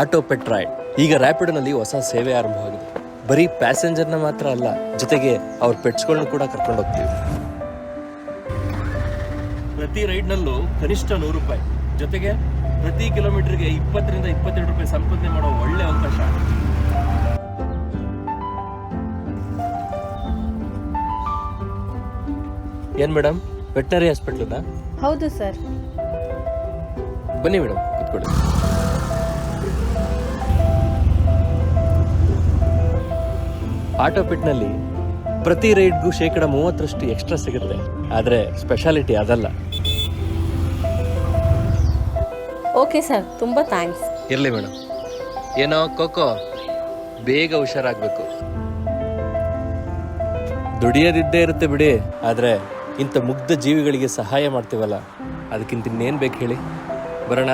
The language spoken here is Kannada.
ಆಟೋ ಪೆಟ್ರಾಯ್ಡ್ ಈಗ ರ್ಯಾಪಿಡೋನಲ್ಲಿ ಹೊಸ ಸೇವೆ ಆರಂಭವಾಗಿದೆ. ಬರೀ ಪ್ಯಾಸೆಂಜರ್ನ ಮಾತ್ರ ಅಲ್ಲ ಜೊತೆಗೆ ಅವ್ರ ಪೆಟ್ಸ್ಗಳನ್ನ ಕೂಡ ಕರ್ಕೊಂಡು ಹೋಗ್ತೀವಿ. ಪ್ರತಿ ರೈಡ್ನಲ್ಲೂ ಕನಿಷ್ಠ ನೂರು ರೂಪಾಯಿ. ಜೊತೆಗೆ ಪ್ರತಿ ಕಿಲೋಮೀಟರ್ಗೆ ಇಪ್ಪತ್ತರಿಂದ ಇಪ್ಪತ್ತೆರಡು ರೂಪಾಯಿ ಸಂಪಾದನೆ ಮಾಡೋ ಒಳ್ಳೆ ಅವಕಾಶ. ಏನ್ ಮೇಡಮ್? ವೆಟನರಿ ಹಾಸ್ಪಿಟ್ಲಾ ಹೌದು ಸರ್. ಬನ್ನಿ ಮೇಡಮ್ ಕೂತ್ಕೊಳ್ಳಿ. ಆಟೋ ಪಿಟ್ನಲ್ಲಿ ಪ್ರತಿ ರೈಡ್ಗೂ ಶೇಕಡ ಮೂವತ್ತರಷ್ಟು ಎಕ್ಸ್ಟ್ರಾ ಸಿಗುತ್ತೆ. ಆದರೆ ಸ್ಪೆಷಾಲಿಟಿ ಅದಲ್ಲ. ಓಕೆ ಸರ್ ತುಂಬ ಥ್ಯಾಂಕ್ಸ್ ಇರಲಿ ಮೇಡಮ್ ಏನೋ ಕೋಕೋ ಬೇಗ ಹುಷಾರಾಗಬೇಕು. ದುಡಿಯೋದಿದ್ದೇ ಇರುತ್ತೆ ಬಿಡಿ ಆದರೆ ಇಂಥ ಮುಗ್ಧ ಜೀವಿಗಳಿಗೆ ಸಹಾಯ ಮಾಡ್ತೀವಲ್ಲ ಅದಕ್ಕಿಂತ ಇನ್ನೇನು ಬೇಕು ಹೇಳಿ. ಬರೋಣ?